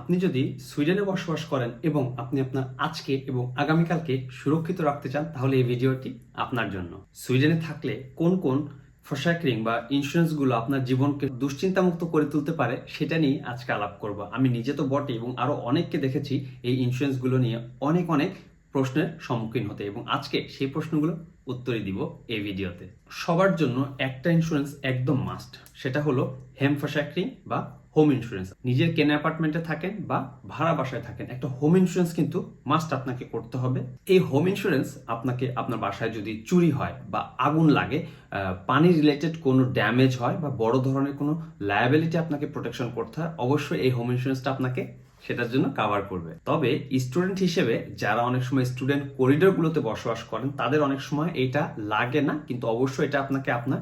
আপনি যদি সুইডেনে বসবাস করেন এবং আপনি আপনার আজকে এবং আগামীকালকে সুরক্ষিত রাখতে চান, তাহলে এই ভিডিওটি আপনার জন্য। সুইডেনে থাকলে কোন কোন ফসাকরিং বা ইন্স্যুরেন্সগুলো আপনার জীবনকে দুশ্চিন্তামুক্ত করে তুলতে পারে, সেটা নিয়ে আজকে আলাপ করব। আমি নিজে তো বটে এবং আরও অনেককে দেখেছি এই ইন্স্যুরেন্সগুলো নিয়ে অনেক অনেক প্রশ্নের সম্মুখীন হতে। এবং আজকে সেই প্রশ্নগুলো উত্তরই দিব এই ভিডিওতে। সবার জন্য একটা ইন্স্যুরেন্স একদম মাস্ট সেটা হলো হেম ফসাকরিং বা হোম ইন্স্যুরেন্স নিজের কেনা অ্যাপার্টমেন্টে থাকেন বা ভাড়া বাসায় থাকেন, একটা হোম ইন্স্যুরেন্স কিন্তু মাস্ট আপনাকে করতে হবে। এই হোম ইন্স্যুরেন্স আপনাকে আপনার বাসায় যদি চুরি হয় বা আগুন লাগে পানি রিলেটেড কোনো ড্যামেজ হয় বা বড় ধরনের কোনো লায়াবিলিটি আপনাকে প্রোটেকশন করতে হয়, অবশ্যই এই হোম ইন্স্যুরেন্সটা আপনাকে সেটার জন্য কাভার করবে। তবে স্টুডেন্ট হিসেবে যারা অনেক সময় স্টুডেন্ট করিডোরগুলোতে বসবাস করেন, তাদের অনেক সময় এটা লাগে না। কিন্তু অবশ্যই এটা আপনাকে আপনার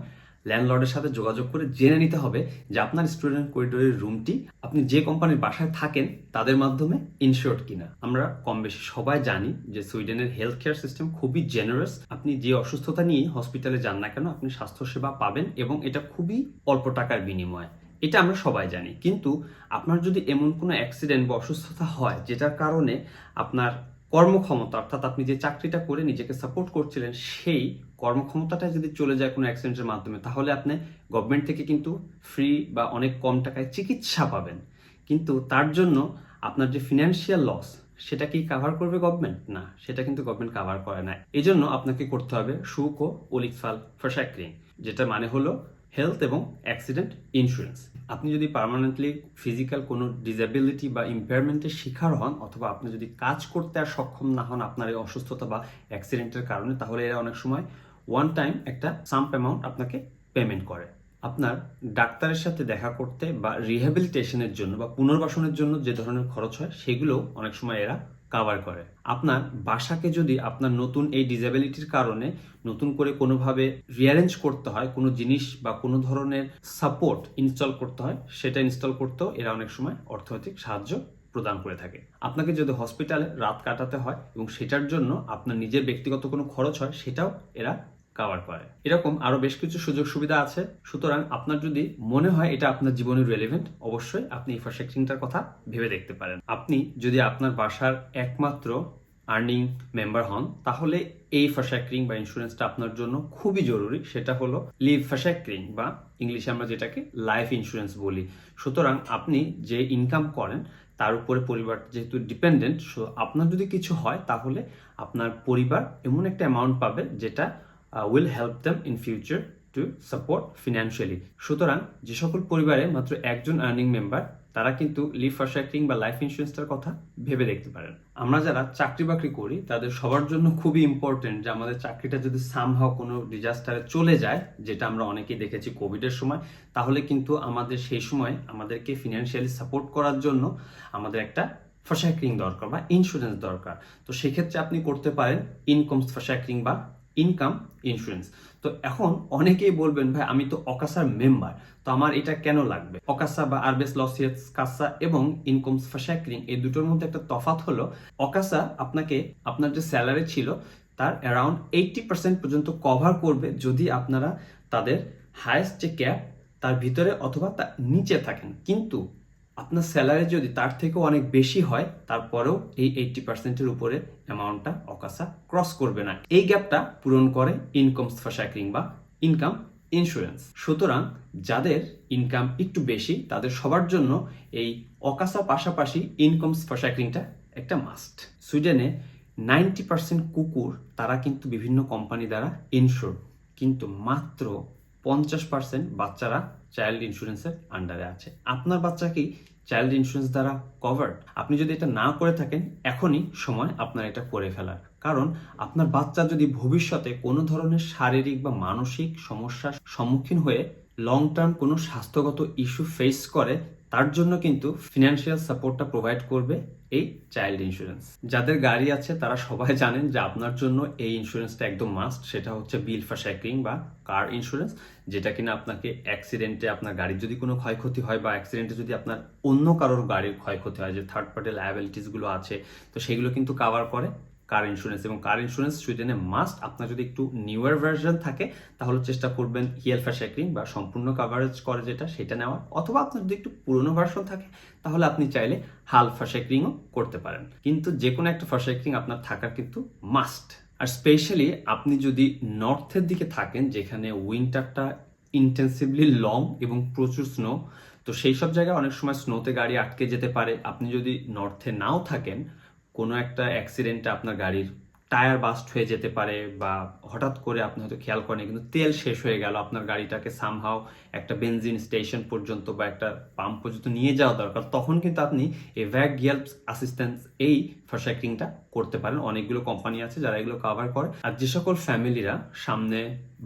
ল্যান্ডলর্ডের সাথে যোগাযোগ করে জেনে নিতে হবে যে আপনার স্টুডেন্ট করিডোরের রুমটি আপনি যে কোম্পানির বাসায় থাকেন, তাদের মাধ্যমে ইনশিওর্ড কিনা। আমরা কম বেশি সবাই জানি যে সুইডেনের হেলথ কেয়ার সিস্টেম খুবই জেনারেস আপনি যে অসুস্থতা নিয়ে হসপিটালে যান না কেন, আপনি স্বাস্থ্যসেবা পাবেন এবং এটা খুবই অল্প টাকার বিনিময়ে। এটা আমরা সবাই জানি। কিন্তু আপনার যদি এমন কোনো অ্যাক্সিডেন্ট বা অসুস্থতা হয়, যেটার কারণে আপনার কর্মক্ষমতা, অর্থাৎ আপনি যে চাকরিটা করে নিজেকে সাপোর্ট করছিলেন, সেই কর্মক্ষমতাটা যদি চলে যায় কোনো অ্যাক্সিডেন্টের মাধ্যমে, তাহলে আপনি গভর্নমেন্ট থেকে কিন্তু ফ্রি বা অনেক কম টাকায় চিকিৎসা পাবেন। কিন্তু তার জন্য আপনার যে ফিনান্সিয়াল লস সেটা কি কাভার করবে গভর্নমেন্ট না, সেটা কিন্তু গভর্নমেন্ট কাভার করে না। এই জন্য আপনাকে করতে হবে সুখ ও ওলিকফাল ফসাক্রিং যেটা মানে হলো হেলথ এবং অ্যাক্সিডেন্ট ইন্স্যুরেন্স আপনি যদি পার্মানেন্টলি ফিজিক্যাল কোনো ডিসেবিলিটি বা ইম্পেয়ারমেন্টের শিকার হন অথবা আপনি যদি কাজ করতে আর সক্ষম না হন আপনার এই অসুস্থতা বা অ্যাক্সিডেন্টের কারণে, তাহলে এরা অনেক সময় ওয়ান টাইম একটা সাম্প অ্যামাউন্ট আপনাকে পেমেন্ট করে। আপনার ডাক্তারের সাথে দেখা করতে বা রিহ্যাবিলিটেশনের জন্য বা পুনর্বাসনের জন্য যে ধরনের খরচ হয়, সেগুলো অনেক সময় এরা কাভার করে। আপনার বাসাকে যদি আপনার নতুন এই ডিসেবিলিটির কারণে নতুন করে কোনোভাবে রিয়ারেঞ্জ করতে হয়, কোনো জিনিস বা কোনো ধরনের সাপোর্ট ইনস্টল করতে হয়, সেটা ইনস্টল করতেও এরা অনেক সময় অর্থনৈতিক সাহায্য প্রদান করে থাকে। আপনাকে যদি হসপিটালে রাত কাটাতে হয় এবং সেটার জন্য আপনার নিজের ব্যক্তিগত কোনো খরচ হয়, সেটাও এরা কাভার করে। এরকম আরও বেশ কিছু সুযোগ সুবিধা আছে। সুতরাং আপনার যদি মনে হয় এটা আপনার জীবনে রেলিভেন্ট অবশ্যই আপনি ফার্স্ট কথা ভেবে দেখতে পারেন। আপনি যদি আপনার বাসার একমাত্র আর্নিং মেম্বার হন, তাহলে এই ফার্স্ট্যাক্রিং বা ইন্স্যুরেন্সটা আপনার জন্য খুবই জরুরি। সেটা হলো লিভ ফার্স্ট্যাক্রিং বা ইংলিশে আমরা যেটাকে লাইফ ইন্স্যুরেন্স বলি। সুতরাং আপনি যে ইনকাম করেন, তার উপরে পরিবার যেহেতু ডিপেন্ডেন্ট সো আপনার যদি কিছু হয়, তাহলে আপনার পরিবার এমন একটা অ্যামাউন্ট পাবে যেটা will help them in future to support financially সুতরাং যে সকল পরিবারে মাত্র একজন আর্নিং মেম্বার তারা কিন্তু লিভ ফার্স্ট্যাক্রিং বা লাইফ ইন্স্যুরেন্সটার কথা ভেবে দেখতে পারেন। আমরা যারা চাকরি বাকরি করি, তাদের সবার জন্য খুবই ইম্পর্টেন্ট যে আমাদের চাকরিটা যদি সামহাও কোনো ডিজাস্টারে চলে যায়, যেটা আমরা অনেকেই দেখেছি কোভিডের সময়, তাহলে কিন্তু আমাদের সেই সময় আমাদেরকে ফিনান্সিয়ালি সাপোর্ট করার জন্য আমাদের একটা ফার্স্ট্যাক্রিং দরকার বা ইন্স্যুরেন্স দরকার। তো সেক্ষেত্রে আপনি করতে পারেন ইনকাম ফার্স্ট্যাক্রিং বা ইনকাম ইন্স্যুরেন্স তো এখন অনেকেই বলবেন, ভাই, আমি তো অকাসার মেম্বার তো আমার এটা কেন লাগবে? অকাসা বা আরবেস লসিয়াস কাসা এবং ইনকাম ফার্স্ট্যাক্রিং এই দুটোর মধ্যে একটা তফাৎ হলো, অকাসা আপনাকে আপনার যে স্যালারি ছিল, তার অ্যারাউন্ড এইটটি পার্সেন্ট পর্যন্ত কভার করবে যদি আপনারা তাদের হায়েস্ট যে ক্যাপ তার ভিতরে অথবা তার নিচে থাকেন। কিন্তু আপনার স্যালারি যদি তার থেকেও অনেক বেশি হয়, তারপরেও এই এইটটি পার্সেন্টের উপরে অ্যামাউন্টটা অকাসা ক্রস করবে না। এই গ্যাপটা পূরণ করে ইনকাম ফার্স্ট্যাক্রিং বা ইনকাম ইন্স্যুরেন্স সুতরাং যাদের ইনকাম একটু বেশি, তাদের সবার জন্য এই অকাসা পাশাপাশি ইনকাম ফার্স্ট্যাক্রিংটা একটা মাস্ট সুইডেনে নাইনটি পার্সেন্ট কুকুর, তারা কিন্তু বিভিন্ন কোম্পানি দ্বারা ইনশোর কিন্তু মাত্র পঞ্চাশ পার্সেন্ট বাচ্চারা চাইল্ড ইন্স্যুরেন্সের আন্ডারে আছে। আপনার বাচ্চা কি চাইল্ড ইন্স্যুরেন্স দ্বারা কভার্ড আপনি যদি এটা না করে থাকেন, এখনই সময় আপনার এটা করে ফেলার। কারণ আপনার বাচ্চা যদি ভবিষ্যতে কোনো ধরনের শারীরিক বা মানসিক সমস্যার সম্মুখীন হয়ে লং টার্ম কোনো স্বাস্থ্যগত ইস্যু ফেস করে তার জন্য কিন্তু ফিনান্সিয়াল সাপোর্টটা প্রোভাইড করবে এই চাইল্ড ইন্স্যুরেন্স যাদের গাড়ি আছে, তারা সবাই জানেন যে আপনার জন্য এই ইন্স্যুরেন্সটা একদম মাস্ট সেটা হচ্ছে বিল ফার্স্ট্যাক্রিং বা কার ইন্স্যুরেন্স যেটা কিনা আপনাকে অ্যাক্সিডেন্টে আপনার গাড়ির যদি কোনো ক্ষয়ক্ষতি হয় বা অ্যাক্সিডেন্টে যদি আপনার অন্য কারোর গাড়ির ক্ষয়ক্ষতি হয়, যে থার্ড পার্টি লায়াবিলিটিসগুলো আছে, তো সেগুলো কিন্তু কাভার করে। কার ইন্স্যুরেন্স এবং কার ইন্স্যুরেন্স সুইডেনে মাস্ট আপনার যদি একটু নিউয়ার ভার্সন থাকে, তাহলে চেষ্টা করবেন হিয়েল ফ্যাশাক্রিং বা সম্পূর্ণ কাভারেজ করে যেটা, সেটা নেওয়ার। অথবা আপনার যদি একটু পুরনো ভার্সন থাকে, তাহলে আপনি চাইলে হাল ফ্যাশাক্রিংও করতে পারেন। কিন্তু যে কোনো একটা ফ্যাশাক্রিং আপনার থাকার কিন্তু মাস্ট আর স্পেশালি আপনি যদি নর্থের দিকে থাকেন, যেখানে উইন্টারটা ইন্টেন্সিভলি লং এবং প্রচুর স্নো তো সেই সব জায়গায় অনেক সময় স্নোতে গাড়ি আটকে যেতে পারে। আপনি যদি নর্থে নাও থাকেন কোনো একটা অ্যাক্সিডেন্টে আপনার গাড়ির টায়ার বাস্ট হয়ে যেতে পারে বা হঠাৎ করে আপনি হয়তো খেয়াল করেন কিন্তু তেল শেষ হয়ে গেল, আপনার গাড়িটাকে সামহাও একটা বেনজিন স্টেশন পর্যন্ত বা একটা পাম্প পর্যন্ত নিয়ে যাওয়া দরকার, তখন কিন্তু আপনি এই ভ্যাক গিয়ার অ্যাসিস্ট্যান্স এই ফার্সাইক্লিংটা করতে পারেন। অনেকগুলো কোম্পানি আছে যারা এগুলো কভার করে। আর যে সকল ফ্যামিলিরা সামনে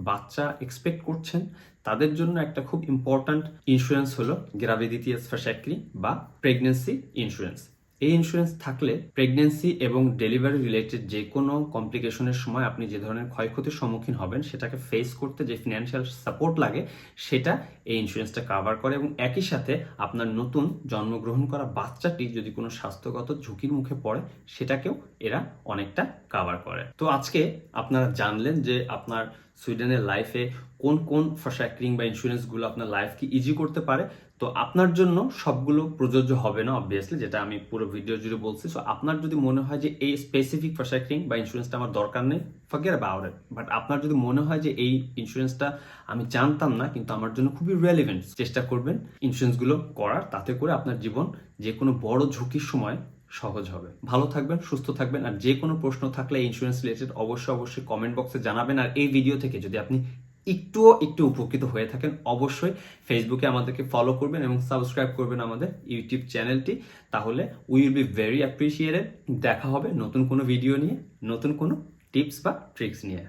বাচ্চা এক্সপেক্ট করছেন, তাদের জন্য একটা খুব ইম্পর্ট্যান্ট ইন্স্যুরেন্স হলো গ্রাভিডিটিয়াস ফার্সাইক্রি বা প্রেগনেন্সি ইন্স্যুরেন্স এই ইন্স্যুরেন্স থাকলে প্রেগনেন্সি এবং ডেলিভারি রিলেটেড যে কোনো কমপ্লিকেশনের সময় আপনি যে ধরনের ক্ষয়ক্ষতির সম্মুখীন হবেন, সেটাকে ফেস করতে যে ফিনান্সিয়াল সাপোর্ট লাগে, সেটা এই ইন্স্যুরেন্সটা কাভার করে এবং একই সাথে আপনার নতুন জন্মগ্রহণ করা বাচ্চাটি যদি কোনো স্বাস্থ্যগত ঝুঁকির মুখে পড়ে, সেটাকেও এরা অনেকটা কাভার করে। তো আজকে আপনারা জানলেন যে আপনার সুইডেনের লাইফে কোন কোন ফ্যাক্টরিং বা ইন্স্যুরেন্সগুলো আপনার লাইফকে ইজি করতে পারে, তো আপনার জন্য সবগুলো প্রযোজ্য হবে না অবভিয়াসলি যেটা আমি পুরো ভিডিও জুড়ে বলছি। সো আপনার যদি মনে হয় যে এই স্পেসিফিক ফ্যাক্টরিং বা ইন্স্যুরেন্সটা আমার দরকার নেই ফকের ইট বাট আপনার যদি মনে হয় যে এই ইন্স্যুরেন্সটা আমি জানতাম না, কিন্তু আমার জন্য খুবই রেলিভেন্ট চেষ্টা করবেন ইন্স্যুরেন্সগুলো করার, তাতে করে আপনার জীবন যে কোনো বড় ঝুঁকির সময় সহজ হবে। ভালো থাকবেন, সুস্থ থাকবেন, আর যে কোনো প্রশ্ন থাকলে ইন্স্যুরেন্স রিলেটেড অবশ্যই অবশ্যই কমেন্ট বক্সে জানাবেন। আর এই ভিডিও থেকে যদি আপনি একটুও একটু উপকৃত হয়ে থাকেন, অবশ্যই ফেসবুকে আমাদেরকে ফলো করবেন এবং সাবস্ক্রাইব করবেন আমাদের ইউটিউব চ্যানেলটি তাহলে we will be very appreciated দেখা হবে নতুন কোনো ভিডিও নিয়ে, নতুন কোনো টিপস বা ট্রিক্স নিয়ে।